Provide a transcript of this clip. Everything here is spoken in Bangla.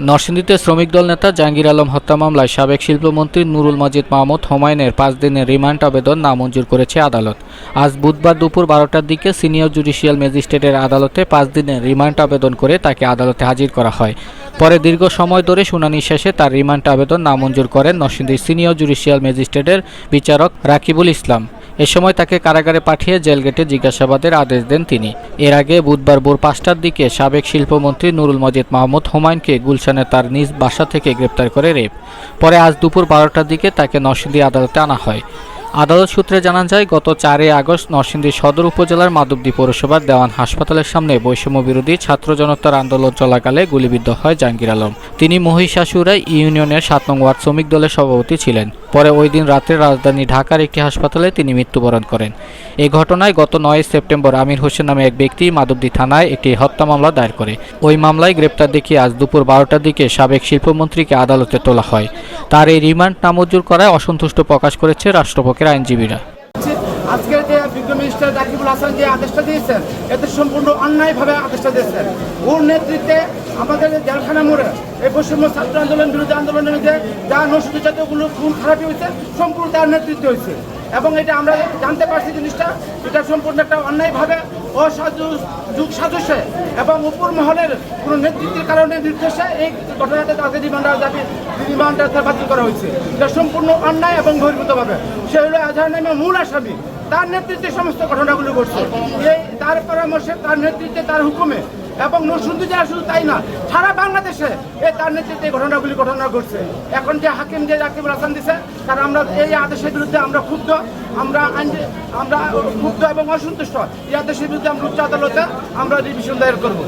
নরসিংদীতে শ্রমিক দল নেতা জাহাঙ্গীর আলম হত্যা মামলায় সাবেক শিল্পমন্ত্রী নুরুল মজিদ মাহমুদ হোমায়নের পাঁচ দিনের রিমান্ড আবেদন নামঞ্জুর করেছে আদালত। আজ বুধবার দুপুর বারোটার দিকে সিনিয়র জুডিশিয়াল ম্যাজিস্ট্রেটের আদালতে পাঁচ দিনের রিমান্ড আবেদন করে তাকে আদালতে হাজির করা হয়। পরে দীর্ঘ সময় ধরে শুনানি শেষে তার রিমান্ড আবেদন নামঞ্জুর করেন নরসিংদীর সিনিয়র জুডিশিয়াল ম্যাজিস্ট্রেটের বিচারক রাকিবুল ইসলাম। এ সময় তাকে কারাগারে পাঠিয়ে জেলগেটে জিজ্ঞাসাবাদের আদেশ দেন তিনি। এর আগে বুধবার ভোর পাঁচটার দিকে সাবেক শিল্পমন্ত্রী নুরুল মজিদ মাহমুদ হুমায়ুনকে গুলশানে তার নিজ বাসা থেকে গ্রেপ্তার করে রেপ। পরে আজ দুপুর বারোটার দিকে তাকে নরসিংদী আদালতে আনা হয়। আদালত সূত্রে জানা যায়, গত চারই আগস্ট নরসিংদী সদর উপজেলার মাধবদী পৌরসভার দেওয়ান হাসপাতালের সামনে বৈষম্য বিরোধী ছাত্র জনতার আন্দোলন চলাকালে গুলিবিদ্ধ হয় জাহাঙ্গীর আলম। তিনি মহিষাসুরা ইউনিয়নের সাত নং ওয়ার্ড শ্রমিক দলের সভাপতি ছিলেন। পরে ওই দিন রাতে রাজধানী ঢাকার একটি হাসপাতালে তিনি মৃত্যুবরণ করেন। এই ঘটনায় গত নয় সেপ্টেম্বর আমির হোসেন নামে এক ব্যক্তি মাধবদী থানায় একটি হত্যা মামলা দায়ের করে। ওই মামলায় গ্রেপ্তার দেখিয়ে আজ দুপুর বারোটার দিকে সাবেক শিল্পমন্ত্রীকে আদালতে তোলা হয়। তার এই রিমান্ড নামঞ্জুর করায় অসন্তুষ্ট প্রকাশ করেছে রাষ্ট্রপক্ষের আইনজীবীরা। যে আদেশটা দিয়েছেন, এতে সম্পূর্ণ অন্যায়ভাবে আদেশটা দিয়েছেন। ওর নেতৃত্বে আমাদের জেলখানা মোড়ে এই বৈষম্য ছাত্র আন্দোলন, বিরোধী আন্দোলনের মধ্যে যা নসুদ জাতীয়গুলো খুন খারাপি হয়েছে, সম্পূর্ণ তার নেতৃত্বে হয়েছে। এবং এটা আমরা জানতে পারছি জিনিসটা, এটা সম্পূর্ণ একটা অন্যায়ভাবে অসাধু যুগ সাজসে এবং উপর মহলের কোনো নেতৃত্বের কারণে নির্দেশে এই ঘটনাটা তাদের রিমান্ড, দাবি, রিমান্ড বাতিল করা হয়েছে। এটা সম্পূর্ণ অন্যায় এবং বহির্ভূতভাবে। সে হলো আজহার নামে মূল আসামি। তার নেতৃত্বে সমস্ত ঘটনাগুলো ঘটছে। এই তার পরামর্শে তার নেতৃত্বে তার হুকুমে এবং নরসুন্দর জেলা শুধু তাই না, সারা বাংলাদেশে এই তার নেতৃত্বে এই ঘটনাগুলি, ঘটনা ঘটছে। এখন যে হাকিম যে হাকিম রাসান দিছে, তার আমরা এই আদেশের বিরুদ্ধে আমরা ক্ষুব্ধ, আমরা আমরা ক্ষুব্ধ এবং অসন্তুষ্ট। এই আদেশের বিরুদ্ধে আমরা উচ্চ আদালতে আমরা রিভিশন দায়ের করব।